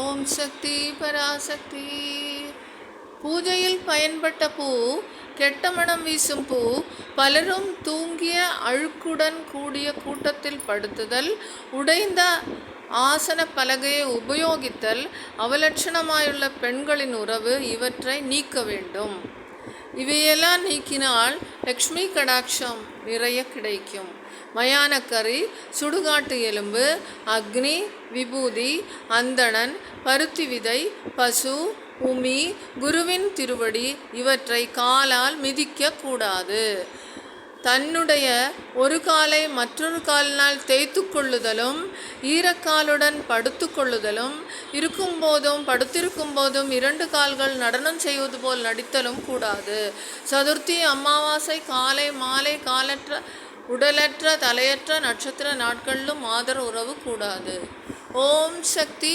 ஓம் சக்தி பராசக்தி. பூஜையில் பயன்பட்ட பூ கெட்ட மனம் வீசும் பூ பலரும் தூங்கிய அழுக்குடன் கூடிய கூட்டத்தில் படுத்துதல் உடைந்த ஆசன பலகையை உபயோகித்தல் அவலட்சணமாயுள்ள பெண்களின் உறவு இவற்றை நீக்க வேண்டும். இவையெல்லாம் நீக்கினால் லக்ஷ்மி கடாட்சம் நிறைய கிடைக்கும். மயானக்கறி சுடுகாட்டு எலும்பு அக்னி விபூதி அந்தணன் பருத்தி விதை பசு உமி குருவின் திருவடி இவற்றை காலால் மிதிக்கக்கூடாது தன்னுடைய ஒரு காலை மற்றொரு காலினால் தேய்த்து கொள்ளுதலும் ஈரக்காலுடன் படுத்து கொள்ளுதலும் இருக்கும்போதும் படுத்திருக்கும் போதும் இரண்டு கால்கள் நடனம் செய்வது போல் நடித்தலும் கூடாது. சதுர்த்தி அமாவாசை காலை மாலை காலற்ற உடலற்ற தலையற்ற நட்சத்திர நாட்களிலும் ஆதர உறவு கூடாது. ஓம் சக்தி.